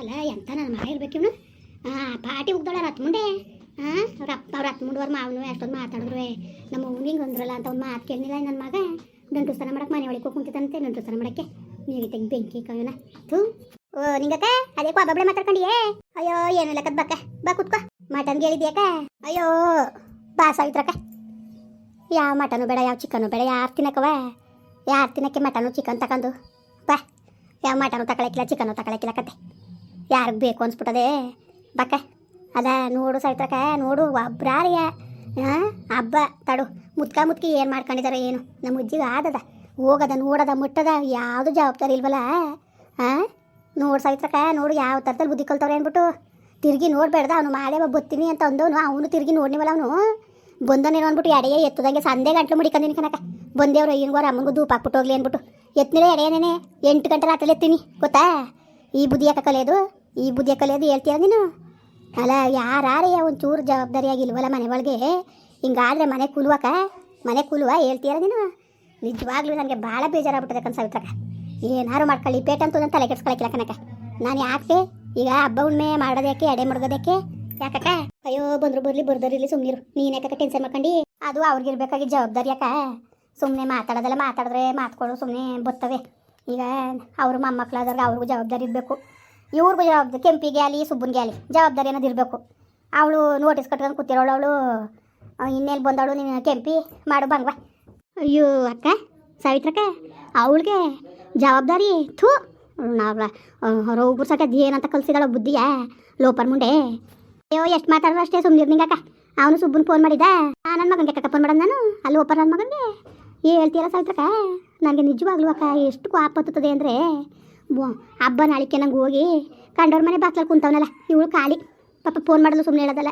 ಅಲ್ಲ, ಎಂತ ನನ್ನ ಮಗ ಇರ್ಬೇಕು ಇವನು? ಹಾಂ ಪಾಟಿ ಉಗ್ದೋಳ ರತ್ ಮುಂಡೆ ಹಾಂ ಅವ್ರ ಅಪ್ಪ ಅವ್ರ ಹತ್ತು ಮುಂಡುವರ್ ಮಾವನು ಅಷ್ಟೊಂದು ಮಾತಾಡಿದ್ರು. ನಮ್ಮ ಹಿಂಗೆ ಅಂದ್ರಲ್ಲ ಅಂತ ಒಂದು ಮಾತು ಕೇಳಿಲ್ಲ ನನ್ನ ಮಗ? ನಂಟು ಸ್ನಾನ ಮಾಡಕ್ಕೆ ಮನೆ ಒಳಗೆ ಕುಂತಿತ್ತಂತೆ ನಂಟು ಸ್ನಾನ ಮಾಡಕ್ಕೆ. ನೀರಿಗೆ ತೆಗಿ ಬೆಂಕಿ ಕವನ ಥೂ. ಓ, ನಿಂಗಕ್ಕ, ಅದೇ ಕೊಬ್ಬಳೆ ಮಾತಾಡ್ಕೊಂಡಿಯೇ? ಅಯ್ಯೋ ಏನಿಲ್ಲ ಕದ್ ಬಕ್ಕ? ಬಾ ಕುತ್ಕೋ. ಮಟನ್ ಹೇಳಿದ್ಯಾಕ ಅಯ್ಯೋ, ಬಾ ಸಾವಿತ್ರಕ್ಕ. ಯಾವ ಮಟನು ಬೇಡ, ಯಾವ ಚಿಕನು ಬೇಡ, ಯಾರು ತಿನ್ನಕವ ಯಾರು ತಿನ್ನಕ್ಕೆ ಮಟನು, ಚಿಕನ್ ತಗೊಂಡು ಬಾ. ಯಾವ ಮಟನು ತಗೊಳಕಿಲ್ಲ ಚಿಕನು ತಗೊಳಕಿಲ್ಲ ಕತೆ. ಯಾರಿಗೆ ಬೇಕು ಅನ್ಸ್ಬಿಟ್ಟದೆ. ಬಕ್ಕ, ಅದ ನೋಡು ಸೈತ್ರಕ ನೋಡು ಒಬ್ರಾರಿಯ ಹಬ್ಬ. ತಡು ಮುತ್ಕ ಮುತ್ಕಿ ಏನು ಮಾಡ್ಕೊಂಡಿದಾರೆ ಏನು. ನಮ್ಮ ಅಜ್ಜಿಗೆ ಆದದ. ಹೋಗದ, ನೋಡದ, ಮುಟ್ಟದ, ಯಾವುದು ಜವಾಬ್ದಾರಿ ಇಲ್ವಲ್ಲ ಹಾಂ ನೋಡು ಸೈತ್ರಕ ನೋಡು ಯಾವ ಥರದಲ್ಲಿ ಬುದ್ಧಿ ಕಲ್ತವ್ರೆ ಅಂದ್ಬಿಟ್ಟು ತಿರುಗಿ ನೋಡಬೇಡ್ದ, ಅವನು ಮಾಳೆ ಬತ್ತೀನಿ ಅಂತ ಅಂದವನು. ಅವನು ತಿರುಗಿ ನೋಡ್ನಿವಲ್ಲ ಅವನು. ಬಂದನೇನೋ ಅಂದ್ಬಿಟ್ಟು ಎಡೆಯ ಎತ್ತದಂಗೆ ಸಂದೆ ಗಂಟ್ಲು ಮುಡಿಕಂದಿನಿ ಕನಕ ಬಂದೇವ್ರು ಹಿಂಗೋರ ಅಮ್ಮನಿಗೂ ಧೂಪ ಹಾಕ್ಬಿಟ್ಟು ಹೋಗ್ಲಿ ಅಂದ್ಬಿಟ್ಟು ಎತ್ತಿನೇ ಎಡೆಯನೇನೆ? ಎಂಟು ಗಂಟೆ ರಾತ್ರಿ ಎತ್ತೀನಿ, ಗೊತ್ತಾ? ಈ ಬುದ್ಧಿ ಯಾಕೆ ಕಲಿಯೋದು ಈ ಬುದ್ಧಿ ಕಲಿಯೋದು ಹೇಳ್ತೀಯ ನೀನು? ಅಲ್ಲ ಯಾರೇ ಒಂಚೂರು ಜವಾಬ್ದಾರಿಯಾಗಿಲ್ವಲ್ಲ ಮನೆ ಒಳಗೆ? ಹಿಂಗಾದ್ರೆ ಮನೆ ಕುಲುವಕ ಮನೆ ಕುಲುವ ಹೇಳ್ತೀಯ ನೀನು? ನಿಜವಾಗ್ಲೂ ನನಗೆ ಭಾಳ ಬೇಜಾರಾಗ್ಬಿಟ್ಟದೆ ಕನ್ ಸಾವಿತ್ರಕ ಏನಾರು ಮಾಡ್ಕೊಳ್ಳಿ, ಪೇಟ ಅಂತ ತಲೆ ಕೆಡ್ಸ್ಕೊಳಕಿಲ್ಲ ಕನಕ ನಾನು ಯಾಕೆ ಈಗ ಹಬ್ಬ ಉಣ್ಮೆ ಮಾಡೋದಕ್ಕೆ ಎಡೆ ಮುಡ್ಗೋದಕ್ಕೆ? ಯಾಕಕ್ಕ? ಅಯ್ಯೋ, ಬಂದ್ರು ಬರ್ಲಿ ಬರ್ದರಿಲಿ ಸುಮ್ಮನಿರು ನೀನು ಯಾಕಕ್ಕ ಟೆನ್ಷನ್ ಮಾಡ್ಕೊಂಡು? ಅದು ಅವ್ರಿಗಿರ್ಬೇಕಾಗಿದ್ದ ಜವಾಬ್ದಾರಿ ಯಾಕ ಸುಮ್ಮನೆ ಮಾತಾಡೋದೆಲ್ಲ ಮಾತಾಡಿದ್ರೆ ಮಾತ್ಕೊಳ್ಳು ಸುಮ್ಮನೆ ಬರ್ತವೆ ಈಗ ಅವ್ರ ಮೊಮ್ಮಕ್ಳಾದವ್ರಿಗೆ ಅವ್ರಿಗೂ ಜವಾಬ್ದಾರಿ ಇರಬೇಕು. ಇವ್ರಿಗೂ ಜವಾಬ್ದಾರಿ ಕೆಂಪಿಗೆ ಆಗಲಿ ಸುಬ್ಬನಿಗೆ ಆಗಲಿ ಜವಾಬ್ದಾರಿ ಅನ್ನೋದು ಇರಬೇಕು. ಅವಳು ನೋಟಿಸ್ ಕಟ್ಕೊಂಡು ಕೂತಿರೋಳು, ಅವಳು ಇನ್ನೇನು ಬಂದಾಳು, ನೀನು ಕೆಂಪಿ ಮಾಡು ಬಂಗ್ವಾ ಅಯ್ಯೋ ಅಕ್ಕ, ಸಾವಿತ್ರಕ್ಕ, ಅವಳಿಗೆ ಜವಾಬ್ದಾರಿ, ಥೂ. ನಾವು ಹೊರಗೆ ಸಕ ಏನಂತ ಕಲಿಸಿದಾಳ ಬುದ್ಧಿಯ ಲೋಪರ್ ಮುಂಡೆ. ಅಯ್ಯೋ, ಎಷ್ಟು ಮಾತಾಡೋ ಅಷ್ಟೇ ಸುಮ್ಮನೆ ನಿಂಗಕ್ಕ ಅವನು ಸುಬ್ಬನ್ ಫೋನ್ ಮಾಡಿದ. ನನ್ನ ಮಗನಿಗೆ ಅಕ್ಕ ಫೋನ್ ಮಾಡೋದು ನಾನು. ಅಲ್ಲಿ ಲೋಪರ್ ನನ್ನ ಮಗನಿಗೆ. ಹೇಳ್ತೀಯಲ್ಲ ಸಾವಿತ್ರಕ್ಕ, ನನಗೆ ನಿಜವಾಗ್ಲೂ ಅಕ್ಕ, ಎಷ್ಟು ಕೋಪ ಹತ್ತುತ್ತದೆ ಅಂದರೆ ಹಬ್ಬ ನಾಳಿಕೆ ನಂಗೆ ಹೋಗಿ ಕಂಡವ್ರ ಮನೆ ಬಾಕ್ಲಲ್ಲಿ ಕುಂತವನಲ್ಲ ಇವಳು ಖಾಲಿ. ಪಾಪ ಫೋನ್ ಮಾಡಲು ಸುಮ್ಮನೆ ಹೇಳೋದಲ್ಲ.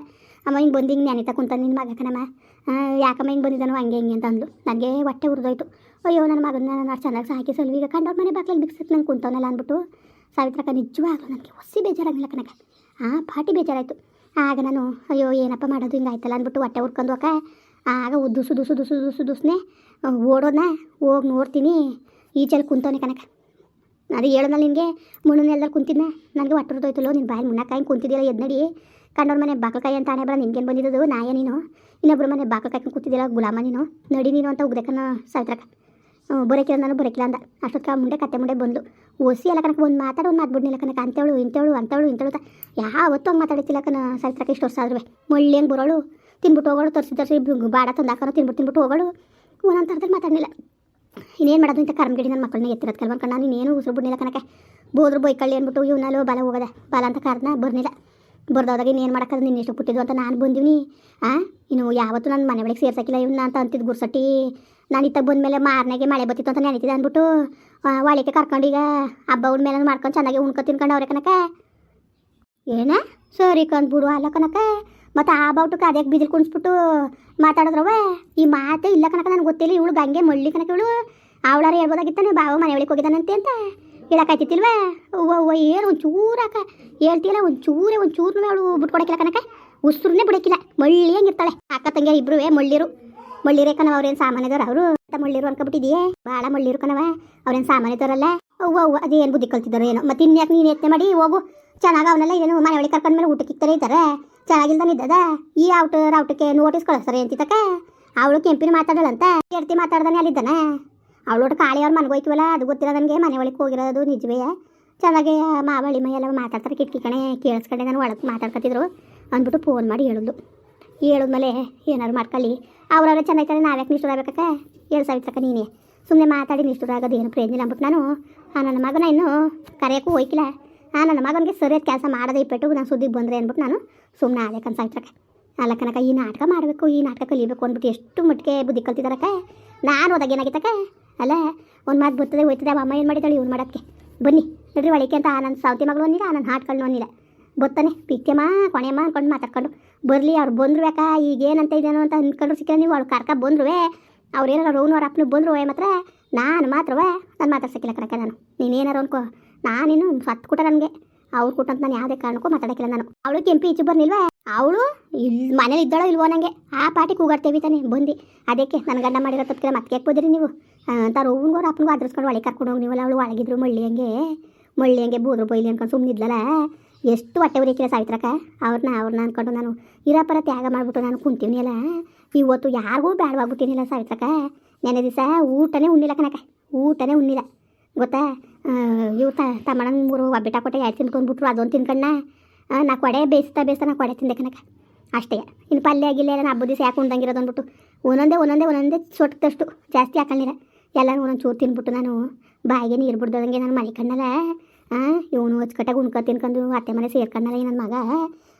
ಅಮ್ಮ ಹಿಂಗೆ ಬಂದು ಹಿಂಗೆ ನೆನಿತಾ ಕುಂತ ನಿನ್ನ ಮಗ ಕಣಮ್ಮ. ಆ, ಯಾಕಮ್ಮ ಹಿಂಗೆ ಬಂದಿದ್ದಾನು ಹಂಗೆ ಹಿಂಗೆ ಅಂತ ಅಂದ್ಲು. ನನಗೆ ಹೊಟ್ಟೆ ಉರಿದೋಯ್ತು. ಅಯ್ಯೋ ನನ್ನ ಮಗನ ನಾನು ಚೆನ್ನಾಗಿ ಸಾಕಿ ಸಲ್ವಿ. ಈಗ ಕಂಡವ್ರ ಮನೆ ಬಾಕ್ಲಲ್ಲಿ ಬಿಕ್ಸಕ್ಕೆ ನಂಗೆ ಕುಂತವನಲ್ಲ ಅಂದ್ಬಿಟ್ಟು ಸಾವಿತ್ರಕ್ಕ ನಿಜವಾಗ್ಲೂ ನನಗೆ ಹೊಸಿ ಬೇಜಾರಾಗಿಲ್ಲ ಕನಕ ಆ ಪಾಟಿ ಬೇಜಾರಾಯಿತು. ಆಗ ನಾನು ಅಯ್ಯೋ ಏನಪ್ಪ ಮಾಡೋದು ಹಿಂಗೆ ಆಯ್ತಲ್ಲ ಅಂದ್ಬಿಟ್ಟು ಹೊಟ್ಟೆ ಉರ್ಕೊಂಡು ಹೋಗ ಆಗ ಉದ್ದುಸು ದುಸು ದುಸು ದುಸು ದುಸ್ನೆ ಓಡೋಣ ಹೋಗಿ ನೋಡ್ತೀನಿ. ಈಚೆಲ್ಲಿ ಕುಂತವನೆ ಕನಕ ಅದು ಹೇಳೋದಲ್ಲ ನಿನಗೆ? ಮುಣ್ಣನೆಲ್ಲರೂ ಕುಂತಿದ್ನ? ನನಗೆ ಹೊಟ್ಟೆ ಉರಿದೋಯ್ತಲ್ಲೋ ನಿನ್ನ ಬಾಯಿ ಮುನ್ನಕಾಯಿ ಕುಂತಿದ್ದಿಲ್ಲ ಎದ್ನಡಿ. ನಡಿ ಮನೆ ಬಾಕಲಕಾಯಿ ಅಂತ ಆಣೆ ಬರ ನಿನ್ಗೇನು ಬಂದಿದ್ದು ನಾಯ ನೀನು? ಇನ್ನೊಬ್ರು ಮನೆ ಬಾಕಕಾಯಿ ಕೂತಿದ್ದಿಲ್ಲ ಗುಲಾಮ ನೀನು? ನಡಿ ನೀನು ಅಂತ ಉಗ್ದಕ್ಕನ ಸಾಯ್ತ್ರಕ ಬರೋಕಿಲ್ಲ ನಾನು ಬರೋಕಿಲ್ಲ ಅಂದ ಅಷ್ಟೊತ್ತ ಮುಂಡೆ ಕತ್ತೆ ಮುಂಡೆ ಬಂದು ಓಸಿ ಎಲ್ಲ ಕನಕ ಒಂದು ಮಾತಾಡು, ಒಂದು ಮಾತ್ಬಿಡ್ನಿಲ್ಲ ಕನಕ ಅಂತೇಳು ಇಂತೇಳು ಅಂತೇಳು ಇಂತೇಳು ಯಾವತ್ತೂ ಹಂಗೆ ಮಾತಾಡ್ತಿಲ್ಲ ಕನ ಸಾಯ್ತ್ರಕ ಇಷ್ಟು ವರ್ಷ ಆದ್ರೂ ಮಳ್ಳಿ ಹಂಗೆ ಬರೋಳು? ತಿನ್ಬಿಟ್ಟು ಹೋಗೋಳು, ತರಿಸಿ ತರಿಸಿ ಬಾಡ ತಂದಾಕನ ತಿನ್ಬಿಟ್ಟು ತಿನ್ಬಿಟ್ಟು ಹೋಗೋಳು. ಒಂದೊಂದು ಥರದಲ್ಲಿ ಮಾತಾಡಲಿಲ್ಲ. ಇನ್ನೇನು ಮಾಡೋದು? ಅಂತ ಕರ್ಮಗಿಡಿ ನನ್ನ ಮಕ್ಕಳನ್ನ ಎತ್ತಿರೋದು ಕಲ್ವ ಕಣ್ಣ ನೀನೇನು ಉಸಿರು ಬಿಡ್ನಿಲ್ಲ ಕಣಕ್ಕೆ. ಬೋದ್ರು ಬೈಕಳ್ಳಿ ಅಂದ್ಬಿಟ್ಟು ಇವನಲ್ಲೂ ಬಲ ಹೋಗದ. ಬಲ ಅಂತ ಕರ್ನ ಬರ್ನಿಲ್ಲ. ಬರ್ದೋದಾಗ ಇನ್ನೇನು ಮಾಡೋಕ್ಕೆ ನಿನ್ನ ಎಷ್ಟು ಪುಟ್ಟಿದ್ದು ಅಂತ ನಾನು ಬಂದಿವ್ನಿ. ಆ, ಇನ್ನು ಯಾವತ್ತೂ ನನ್ನ ಮನೆ ಒಳಗೆ ಸೇರ್ಸಕ್ಕಿಲ್ಲ ಇವನ್ನ ಅಂತ ಅಂತಿದ್ದು ಗುರ್ಸಟ್ಟಿ. ನಾನು ಇತ್ತಾಗ ಬಂದಮೇಲೆ ಮಾರನೆಗೆ ಮಳೆ ಬತ್ತಿತ್ತು ಅಂತ ನೆನೀತಿದ್ದೆ ಅಂದ್ಬಿಟ್ಟು ಒಳಗೆ ಕರ್ಕೊಂಡು ಈಗ ಹಬ್ಬ ಮೇಲೆ ಮಾಡ್ಕೊಂಡು ಚೆನ್ನಾಗಿ ಉಣ್ಕೊ ತಿನ್ಕೊಂಡು ಅವ್ರೆ ಕನಕ ಏನ? ಸರಿ ಕಂದ್ಬಿಡು ಅಲ್ಲ ಕನಕ ಮತ್ತು ಆ ಬಾವುಟಕ್ಕೆ ಅದಕ್ಕೆ ಬಿದಿರು ಕುಣಿಸ್ಬಿಟ್ಟು ಮಾತಾಡಿದ್ರವ ಈ ಮಾತೇ ಇಲ್ಲ ಕನಕ ನನಗೆ ಗೊತ್ತಿಲ್ಲ. ಇವಳು ಗಂಗೆ ಮಳ್ಳಿ ಕನಕ ಇವಳು. ಅವಳಾರ ಹೇಳ್ಬೋದಾಗಿತ್ತಾನೆ. ಬಾವ ಮನೆ ಒಳಗೆ ಹೋಗಿದ್ದಾನಂತೆ ಅಂತ ಹೇಳಕ್ಕಾಯ್ತಿತ್ತಿಲ್ವ ಓ ಅವ್ವ, ಏನು ಒಂದು ಅಕ್ಕ ಹೇಳ್ತಿಲ್ಲ ಒಂದು ಚೂರೆ ಒಂದು ಚೂರ್ನೂ ಅವಳು ಬಿಟ್ಕೊಡಕ್ಕಿಲ್ಲ ಕನಕ ಉಸ್ರುನೇ ಬಿಡಕ್ಕಿಲ್ಲ ಮಳ್ಳಿ ಹೆಂಗಿರ್ತಾಳೆ. ಅಕ್ಕ ತಂಗಿಯ ಇಬ್ರು ಮಳ್ಳಿರು. ಮಳ್ಳಿರೇ ಕಣವ ಅವ್ರೇನು ಸಾಮಾನ್ಯದವ್ರು? ಅವರು ಮಳ್ಳಿರು ಅನ್ಕೊಬಿಟ್ಟಿದೆಯೇ ಭಾಳ ಮಳ್ಳಿರು ಕಣವ ಅವ್ರೇನು ಸಾಮಾನ್ಯದವರಲ್ಲ? ಅವ್ವ ಅವ್ವ, ಅದೇನು ಬುದ್ಧಿ ಕಲ್ತಿದ್ದಾರೋ ಏನೋ. ಮತ್ತೆ ಇನ್ಯಾಕೆ ನೀನು ಯತ್ನೆ ಮಾಡಿ ಹೋಗು. ಚೆನ್ನಾಗ ಅವನ್ನೆಲ್ಲ ಏನು ಮನೆ ಒಳಗೆ ಕರ್ಕೊಂಡ್ಮೇಲೆ ಊಟಕ್ಕೆ ಇಕ್ತಾರೆ ಇದ್ದಾರೆ. ಚೆನ್ನಾಗಿಲ್ದಾನೆ ಇದ್ದದ ಈ ಔಟ್ ರೌಟಕ್ಕೆ ನೋಟಿಸ್ ಕಳಿಸ್ತಾರೆ ಅಂತಿದ್ದಕ್ಕ? ಅವಳು ಕೆಂಪಿನ ಮಾತಾಡಳಂತ ಕೆಡ್ತಿ ಮಾತಾಡ್ದಾನೆ ಅಲ್ಲಿದ್ದಾನೆ. ಅವಳೋಟ ಕಾಳಿ ಅವ್ರ ಮನೆಗೆ ಹೋಯ್ತಿವಲ್ಲ, ಅದು ಗೊತ್ತಿಲ್ಲ ನನಗೆ. ಮನೆ ಒಳಗೆ ಹೋಗಿರೋದು ನಿಜವೇ. ಚೆನ್ನಾಗಿ ಮಾವಳಿ ಮೈ ಎಲ್ಲ ಮಾತಾಡ್ತಾರೆ. ಕಿಟಕಿ ಕಣೆ ಕೇಳಿಸ್ಕೊಂಡೆ ನಾನು ಒಳಗೆ ಮಾತಾಡ್ಕೊತಿದ್ರು ಅಂದ್ಬಿಟ್ಟು ಫೋನ್ ಮಾಡಿ ಹೇಳಿದ್ಲು. ಹೇಳಿದ್ಮೇಲೆ ಏನಾರು ಮಾಡ್ಕೊಳ್ಳಿ. ಅವ್ರವ್ರೆ ಚೆನ್ನಾಗಿ ನಾವ್ಯಾಕೆ ನಿಷ್ಠುರ ಆಗ್ಬೇಕಕ್ಕ? ಹೇಳಿ ಸಾವಿತ್ರಕ್ಕ ನೀನೇ? ಸುಮ್ಮನೆ ಮಾತಾಡಿ ನಿಷ್ಠುರ ಆಗೋದು ಏನು ಪ್ರಯೋಜನ ಅಂದ್ಬಿಟ್ಟು ನಾನು ನನ್ನ ಮಗನ ಇನ್ನೂ ಕರೆಯೋಕ್ಕೂ ಹೋಯ್ಕಿಲ್ಲ. ನನ್ನ ಮಗನಿಗೆ ಸರಿಯಾದ ಕೆಲಸ ಮಾಡದೇ ಇಟ್ಬಿಟ್ಟು ನಾನು ಸುದ್ದಿಗೆ ಬಂದರೆ ಅಂದ್ಬಿಟ್ಟು ನಾನು ಸುಮ್ಮನೆ ಆದೆ ಕನ್ ಆ ಅಲ್ಲ ಕನಕ ಈ ನಾಟಕ ಮಾಡಬೇಕು, ಈ ನಾಟಕ ಕಲಿಬೇಕು ಅಂದ್ಬಿಟ್ಟು ಎಷ್ಟು ಮಟ್ಟಿಗೆ ಬುದ್ಧಿ ಕಲ್ತಿದ್ದಾರಕ್ಕ? ನಾನು ಹೋದಾಗ ಏನಾಗಿತ್ತಕ್ಕ? ಅಲ್ಲ, ಒಂದು ಮಾತು ಬರ್ತದೆ, ಹೋಯ್ತದೆ ಅಮ್ಮ ಏನು ಮಾಡಿದ್ದಾಳೆ, ಇವ್ನು ಮಾಡೋಕ್ಕೆ. ಬನ್ನಿ, ನಡ್ರಿ ಒಳಗೆ ಅಂತ ನನ್ನ ಸೌತಿ ಮಗಳು ಅನ್ನಿಲ್ಲ ನನ್ನ ಹಾಟ್ಗಳು ಅನ್ನಿಲ್ಲ. ಬತ್ತಾನೆ ಪಿಕ್ಕೆಮ್ಮ ಕೊನೆಯಮ್ಮ ಅಂದ್ಕೊಂಡು ಮಾತಾಡ್ಕೊಂಡು, ಬರಲಿ, ಅವ್ರು ಬಂದ್ರು ಈಗ ಏನಂತ ಇದೇನೋ ಅಂತ ಅಂದ್ಕೊಂಡ್ರು ಸಿಕ್ಕಿದ್ರೆ ನೀವು ಅವ್ರು ಕರ್ಕ ಬಂದ್ರು ಅವ್ರು ಏನಾರು ಅವ್ರ ಅಪ್ಪನಿಗೆ ಬಂದ್ರು ಮಾತ್ರ? ನಾನು ಮಾತ್ರವೇ? ನಾನು ಮಾತಾಡ್ಸಕ್ಕಿಲ್ಲ ಕಣಕ ನಾನು. ನೀನೇನಾರು ಅನ್ಕೋ. ನಾನೇನು ಸತ್ತು ಕೊಟ್ಟ ನನಗೆ. ಅವ್ರು ಕೊಟ್ಟಂತ ನಾನು ಯಾವುದೇ ಕಾರಣಕ್ಕೂ ಮಾತಾಡೋಕ್ಕಿಲ್ಲ ನಾನು. ಅವಳು ಕೆಂಪು ಈಚೆ ಬರ್ನಿಲ್ವಾ ಅವಳು ಇಲ್ಲಿ ಮನೇಲಿ ಇದ್ದಾಳೋ ಇಲ್ವೋ ನನಗೆ ಆ ಪಾಟಿ ಕೂಗಾಡ್ತೇವಿ ತಾನೆ, ಬಂದು. ಅದಕ್ಕೆ ನನ್ನ ಗಂಡ ಮಾಡಿರೋ ತಪ್ಪಿಗೆ ಮತ್ತೆ ಯಾಕೆ ಬಂದಿರಿ ನೀವು? ಅಂತ ಅವ್ರ ಅಪ್ಪನಿಗೂ ಅದ್ರಸ್ಕೊಂಡು ಒಳಗೆ ಕರ್ಕೊಂಡು ಹೋಗಿ ನೀವಲ್ಲ. ಅವಳು ಒಳಗಿದ್ರು ಮಳ್ಳಿ ಹಂಗೆ. ಮಳ್ಳಿ ಹಂಗೆ ಬೂದ್ರು ಬೈಲಿ ಅನ್ಕೊಂಡು ಸುಮ್ಮನಿದ್ಲಲ್ಲ ಎಷ್ಟು ಹೊಟ್ಟೆ ಉರಿಕಿಲ್ಲ ಸಾವಿತ್ರಕ್ಕ. ಅವ್ರನ್ನ ಅವ್ರನ್ನ ಅನ್ಕೊಂಡು ನಾನು ಇರಪರ ತ್ಯಾಗ ಮಾಡಿಬಿಟ್ಟು ನಾನು ಕುಂತೀವಿ ಅಲ್ಲ. ಇವತ್ತು ಯಾರಿಗೂ ಬೇಡವಾಗ್ಬಿಟ್ಟಿನಿಲ್ಲ ಸಾವಿತ್ರಕ್ಕ. ನೆನೆ ದಿವಸ ಊಟನೇ ಉಣ್ಣಿಲ್ಲ ಕನಕ ಊಟನೇ ಉಣ್ಣಿಲ್ಲ ಗೊತ್ತಾ? ಇವು ತಮ್ಮಣ್ಣನ ಮೂರು ಒಬ್ಬಿಟ ಕೊಟ್ಟೆ ಎರಡು ತಿನ್ಕೊಂಡ್ಬಿಟ್ರು ಅದೊಂದು ತಿನ್ಕೊಂಡ ನಾ ಕೊಡೆ ಬೇಯಿಸ್ತಾ ಬೇಯಿಸ್ತಾ ನಾ ಕೊಡೆ ತಿಂದೆ ಕನಕ ಅಷ್ಟೇ. ಇನ್ನು ಪಲ್ಯ ಆಗಿಲ್ಲ ನಾನು ಹಬ್ಬದ ದಿವಸ ಯಾಕೆ ಉಂಡಂಗಿರೋದು ಅಂದ್ಬಿಟ್ಟು ಒಂದೊಂದೇ ಒಂದೊಂದೇ ಒಂದೊಂದೇ ಸೊಟ್ಟದಷ್ಟು ಜಾಸ್ತಿ ಹಾಕೊಂಡಿರ ಎಲ್ಲ ಒಂದೊಂದು ಚೂರು ತಿನ್ಬಿಟ್ಟು ನಾನು ಬಾಯಿಗೆ ನೀರು ಬಿಡ್ದಂಗೆ ನಾನು ಮನೆ ಕಣ್ಣಲ್ಲ ಇವನು ಅಚ್ಚುಕಟ್ಟಾಗಿ ಉಣ್ಕೊ ತಿನ್ಕೊಂಡು ಅತ್ತೆ ಮನೆ ಸೇರ್ಕೊಂಡಲ್ಲ ನನ್ನ ಮಗ.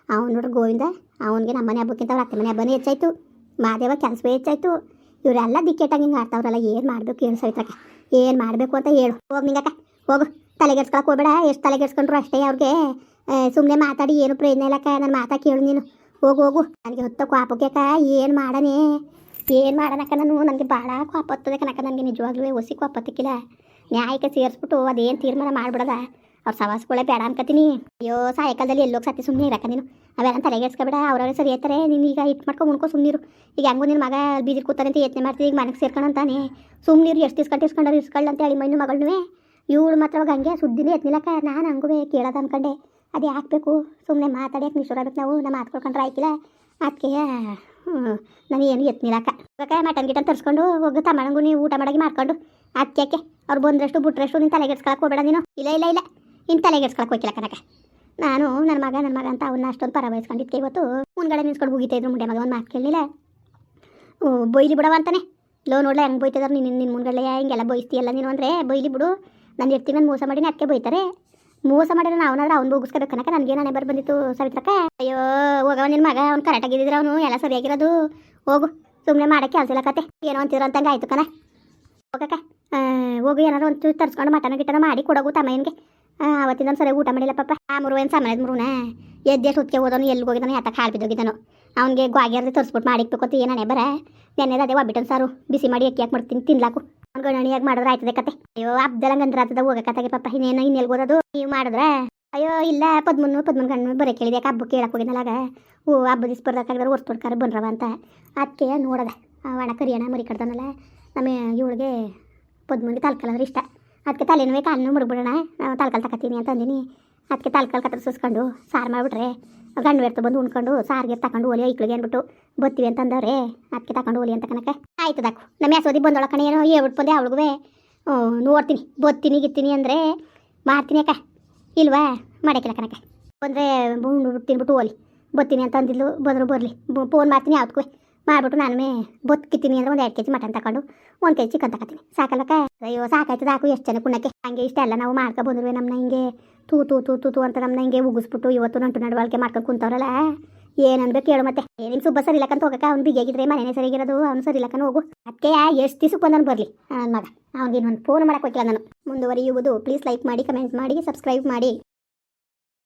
ಅವ್ನು ನೋಡ್ರಿ ಗೋವಿಂದ, ಅವನಿಗೆ ನಮ್ಮ ಮನೆ ಹಬ್ಬಕ್ಕಿಂತ ಅವ್ರ ಅತ್ತೆ ಮನೆ ಹಬ್ಬನೇ ಹೆಚ್ಚಾಯ್ತು. ಮಾದೇವ ಕೆಲಸವೇ ಹೆಚ್ಚಾಯ್ತು. ಇವರೆಲ್ಲ ದಿಕ್ಕೆಟ್ಟಾಗಿ ಹಿಂಗೆ ಆಡ್ತಾವ್ರಲ್ಲ, ಏನು ಮಾಡಬೇಕು ಏನು ಸೈತಕ್ಕೆ ಏನು ಮಾಡಬೇಕು ಅಂತ ಹೇಳು. ಹೋಗ್ ನಿಂಗಕ್ಕ, ಹೋಗು. ತಲೆಗೆಡ್ಸ್ಕೊಳಕ್ಕೆ ಹೋಗ್ಬೇಡ. ಎಷ್ಟು ತಲೆಗೆಡ್ಸ್ಕೊಂಡ್ರು ಅಷ್ಟೇ ಅವ್ರಿಗೆ. ಸುಮ್ಮನೆ ಮಾತಾಡಿ, ಏನು ಪ್ರಯೋಜನ ಇಲ್ಲಕ್ಕ ನನ್ನ ಮಾತಾ ಕೇಳು ನೀನು. ಹೋಗು ಹೋಗು. ನನಗೆ ಹೊತ್ತ ಕ್ವಾಪಕ್ಕೆಕ್ಕ ಏನು ಮಾಡನೆ? ಏನು ಮಾಡೋಣಕ್ಕ ನಾನು? ನನಗೆ ಭಾಳ ಕ್ವಾಪ ಹತ್ತದೆ ಕನಕ ನನಗೆ ನಿಜವಾಗ್ಲೂ ಒಸಿ ಕ್ವಾಪ ಹತ್ತಕ್ಕಿಲ್ಲ. ನ್ಯಾಯಕ್ಕೆ ಸೇರಿಸ್ಬಿಟ್ಟು ಅದೇನು ತೀರ್ಮಾನ ಮಾಡ್ಬಿಡದ. ಅವ್ರ ಸವಾಸ್ಗಳೇ ಬೇಡ ಅನ್ಕತೀನಿ ಅಯ್ಯೋ, ಸಾಯಂಕಾಲದಲ್ಲಿ ಎಲ್ಲೋಗಿ ಸತಿ ಸುಮ್ಮನೆ ಇರಕ್ಕ ನೀನು? ಅವೆಲ್ಲ ತಲೆಗೆಡ್ಸ್ಕೊಬೇಡ ಅವ್ರವ್ರೆ ಸರಿ ಹೇಳ್ತಾರೆ ನೀನು ಈಗ ಇಟ್ಟು ಮಾಡ್ಕೊಂಡು ಉಣ್ಕೊ ಸುಮ್ಮನಿರು ಈಗ ಹೆಂಗೋ ನಿನ್ನ ಮಗ ಬೀದಿರ್ ಕೂತಾನೆ ಅಂತ ಯತ್ನೆ ಮಾಡ್ತೀವಿ ಈಗ ಮನೆಗೆ ಸೇರ್ಕೊಂಡಂತಾನೆ ಸುಮ್ಮನಿರು ಎಷ್ಟು ಇಸ್ಕೊಂಡು ಅವ್ರು ಇಸ್ಕೊಳ್ಳ ಅಂತ ಹೇಳಿ ಮೈನು ಮಗಳನ್ನೂ ಇವಳು ಮಾತ್ರ ಅವಾಗ ಹಂಗೆ ಸುದ್ದಿನೇ ಎತ್ನಿಲ್ಲಕ್ಕ, ನಾನು ಹಂಗೂ ಕೇಳೋದು ಅನ್ಕೊಂಡೆ. ಅದು ಹಾಕ್ಬೇಕು ಸುಮ್ಮನೆ ಮಾತಾಡ್ಯಕ್ಕೆ ನಿಶ್ವರಾಗಬೇಕು ನಾವು ನಮ್ಮ ಮಾತ್ಕೊಳ್ಕೊಂಡ್ರೆ ಆಯ್ಕಿಲ್ಲ. ಅದಕ್ಕೆ ನಾನು ಏನು ಎತ್ನಿಲ್ಲಕ್ಕ. ಇವಾಗ ಮಟನ್ ಗಿಟನ್ ತರಿಸ್ಕೊಂಡು ಹೋಗಿ ತಮ್ಮಣಂಗು ನೀವು ಊಟ ಮಾಡಾಗಿ ಮಾಡ್ಕೊಂಡು. ಅದಕ್ಕೆ ಅವ್ರು ಬಂದ್ರಷ್ಟು, ಬಿಟ್ರಷ್ಟು ನೀನು ತಲೆಗೆಡ್ಸ್ಕೊಳಕ್ಕೆ ಹೋಗ್ಬೇಡ ನೀನು. ಇಲ್ಲ ಇಲ್ಲ ಇಲ್ಲ ಇನ್ನು ತಲೆಗೆಡ್ಸ್ಕೊಳಕ್ಕೆ ಹೋಗಿಲ್ಲ ಕನಕ ನಾನು ನನ್ನ ಮಗ ನನ್ನ ಮಗ ಅಂತ ಅವನ್ನ ಅಷ್ಟೊಂದು ಪರ ಬಯಸ್ಕೊಂಡಿದ್ಕೆ ಇವತ್ತು ಮುಂದ್ಗಡೆ ನಿಲ್ಸ್ಕೊಂಡು ಹೋಗಿತಾ ಇದ್ರು ಮುಂಡೆ ಮಗ, ಒಂದು ಮಾತು ಕೇಳಲಿಲ್ಲ. ಓ, ಬೈಲಿ ಬಿಡವ ಅಂತಾನೆ. ಲೋ, ನೋಡ್ಲ, ಹೆಂಗೆ ಬೈತಿದಾರೆ ನೀನು ನಿನ್ನ ಮುಂದ್ಗಡೆ ಹಿಂಗೆಲ್ಲ ಬೈಸ್ತೀಯಲ್ಲ ನೀನು ಅಂದರೆ ಬೊಯ್ಲಿ ಬಿಡು. ನಾನು ಇರ್ತೀನಿ ಮೋಸ ಮಾಡಿನೇ ಅದಕ್ಕೆ ಬೈತಾರೆ. ಮೋಸ ಮಾಡಿದ್ರೆ ಅವನಾದ್ರೆ ಅವ್ನು ಹೋಗಿಸ್ಕೋಬೇಕು ಕಣಕ ನನಗೆ ನಾನೇ ಬರ್ ಬಂದಿತ್ತು ಸವಿತ್ರಕ್ಕೆ? ಅಯ್ಯೋ ಹೋಗವ ನಿನ್ನ ಮಗ, ಅವ್ನು ಕರೆಕ್ಟಾಗಿದ್ದಿದ್ರೆ ಅವನು ಎಲ್ಲ ಸರಿಯಾಗಿರೋದು. ಹೋಗು ಸುಮ್ಮನೆ ಮಾಡೋಕ್ಕೆ ಕೆಲಸ ಇಲ್ಲ ಕತೆ. ಏನೋ ಅಂತಿದ್ರು ಅಂತಂಗೆ ಆಯ್ತು ಕಣ. ಹೋಗಕ್ಕ ಹೋಗು ಏನಾರು ಒಂದು ತರಿಸ್ಕೊಂಡು ಮಟನ ಗಿಟನ ಮಾಡಿ ಕೊಡೋಗು ತಮ್ಮಯ್ಯನಿಗೆ ಅವತ್ತಿಂದ ಸರಿ ಊಟ ಮಾಡಿಲ್ಲ ಪಾಪ. ಆ ಮುರು ಏನು ಸಾಮಾನ್ಯ ಮೂರುನ? ಎದ್ದೆಷ್ಟು ಸುತ್ತಿಗೆ ಹೋದನು ಎಲ್ಲಿಗೆ ಹೋಗಿದ್ದಾನೆ ಯಾತಕ್ಕೆ ಹಾಳು ಬಿದ್ದೋಗಿದ್ದಾನು. ಅವ್ನಿಗೆ ಗ್ವಾಗ್ಯಾರ್ದು ತರಿಸ್ಬಿಟ್ಟು ಮಾಡಿಕ್ಬೇಕು ಏನೇ ಬರ? ನೆನ್ನೆದು ಅದೇ ಒಬ್ಬಿಟ್ಟನ್ ಸಾರು. ಬಿಸಿ ಮಾಡಿ ಅಕ್ಕಿ ಹಾಕಿ ಮಾಡ್ತೀನಿ, ತಿನ್ಲಾಕು. ಅವ್ನು ಗಣಣಿಯಾಗಿ ಮಾಡಿದ್ರೆ ಆಯ್ತದೆ ಕತೆ. ಅಯ್ಯೋ ಹಬ್ದಲಂಗಂದ್ರೆ ಆತದ ಹೋಗಕತ್ತಾಗೆ ಪಾಪ. ಇನ್ನೇನು ಇನ್ನೆಲ್ಲಿ ಹೋದದು? ನೀವು ಮಾಡಿದ್ರೆ? ಅಯ್ಯೋ, ಇಲ್ಲ, ಪದ್ಮನ್ನು, ಪದ್ಮನ್ ಗಣ್ಣು ಬರೀ ಕೇಳಿದೆ. ಹಬ್ಬ ಕೇಳಕ್ಕೆ ಹೋಗಿನಲಾಗ ಓ ಹಬ್ಬದ ದಿಸ್ ಬರ್ದಾಕಾಗಿದ್ರೆ ಒರ್ಸ್ ತೊಡ್ಕಾರ ಬಂದ್ರವ ಅಂತ. ಅದಕ್ಕೆ ನೋಡದೆ. ಆ ಕರಿಯಣ್ಣ ಕರಿಯಣ ಮರಿ ಕಡ್ದಾನಲ್ಲ ನಮ್ಮ ಇವಳಿಗೆ ಪದ್ಮನಿಗೆ ತಲ್ಕಲ್ ಅಂದ್ರೆ ಇಷ್ಟ. ಅದಕ್ಕೆ ತಲೆನೂ ಕಾಲನ್ನು ಮುಡ್ಬಿಡೋಣ. ನಾವು ತಲ್ಕಲ್ ತಗೋತೀನಿ ಅಂತ ಅಂದಿನಿ. ಅದಕ್ಕೆ ತಲ್ಕಲ್ ಕತ್ತರಿಸ್ಕೊಂಡು ಸಾರು ಮಾಡಿಬಿಟ್ರೆ, ಗಂಡು ಬೇರ್ತು ಬಂದು ಉಣ್ಕೊಂಡು ಸಾರಿಗೆ ತಗೊಂಡು ಒಲಿ ಐಕ್ಳಿಗೆ ಅಂದ್ಬಿಟ್ಟು ಬತ್ತೀವಿ ಅಂತ ಅಂದವ್ರೆ. ಅದಕ್ಕೆ ತಗೊಂಡು ಒಲಿ ಅಂತ ಕನಕ ಆಯ್ತು ದಾಕು. ನಮ್ಮ ಯಾಸೋದಿ ಬಂದೊಳ ಕಣ ಏನೋ ಹೇಳ್ಬಿಟ್ಟು ಬಂದೆ ಅವಳಿಗೂ ನೋಡ್ತೀನಿ, ಬತ್ತೀನಿ, ಗಿತ್ತೀನಿ ಅಂದರೆ ಮಾಡ್ತೀನಿ ಅಕ್ಕ. ಇಲ್ವಾ? ಮಾಡಕ್ಕಿಲ್ಲ ಕನಕ ಬಂದರೆ ತಿನ್ಬಿಟ್ಟು ಓಲಿ. ಬತ್ತೀನಿ ಅಂತ ಅಂದಿದ್ಲು, ಬಂದರು ಬರಲಿ. ಫೋನ್ ಮಾಡ್ತೀನಿ ಯಾವ್ದಕ್ಕೂ ಮಾಡ್ಬಿಟ್ಟು ನಾನು ಬದುಕಿತೀನಿ ಅಂದ್ರೆ ಒಂದು ಎರಡು ಕೆ ಜಿ ಮಟನ್ ತಗೊಂಡು ಒಂದು ಕೆ ಜಿ ಚಿಕನ್ ತಗೋತೀನಿ. ಸಾಕಲ್ಲಕ್ಕ? ಅಯ್ಯೋ ಸಾಕಾಯ್ತು ಸಾಕು ಎಷ್ಟು ಜನ ಕುಣಕ್ಕೆ ಹಂಗೆ ಇಷ್ಟ ಎಲ್ಲ ನಾವು ಮಾಡ್ಕೊ ಬಂದ್ರೆ ನಮ್ಮನ್ನ ಹಿಂಗೆ. ತೂ ತೂ ತೂ ತೂ ತೂ ಅಂತ ನಮ್ಮನ್ನ ಹಿಂಗೆ ಉಗಿಸ್ಬಿಟ್ಟು ಇವತ್ತು ನಂಟು ನಡವಳಿಕೆ ಮಾಡ್ಕೊಂಡು ಕುಂತವ್ರಲ್ಲ. ಏನು ಅನ್ಬೇಕು ಕೇಳು ಮತ್ತೆ. ನಿಮ್ಮ ಸುಬ್ಬ ಸರಿ ಇಲ್ಲಕ್ಕಂತ ಹೋಗಕ್ಕ? ಅವ್ನು ಬಿಗಿಯಾಗಿದ್ರೆ ಮನೆನೇ ಸರಿಗಿರೋದು. ಅವ್ನು ಸರಿ ಇಲ್ಲಕ್ಕನ ಹೋಗು ಅದಕ್ಕೆ ಎಷ್ಟು ದಿವಸಕ್ಕೆ ಬಂದನು ಬರಲಿ. ನನ್ನ ಮಗ. ಅವ್ನಿಗೆ ಇನ್ನೊಂದು ಫೋನ್ ಮಾಡಕ್ಕೆ ಹೋಗಿಲ್ಲ ನಾನು. ಮುಂದುವರಿಯುವುದು. ಪ್ಲೀಸ್ ಲೈಕ್ ಮಾಡಿ ಕಮೆಂಟ್ ಮಾಡಿ ಸಬ್ಸ್ಕ್ರೈಬ್ ಮಾಡಿ.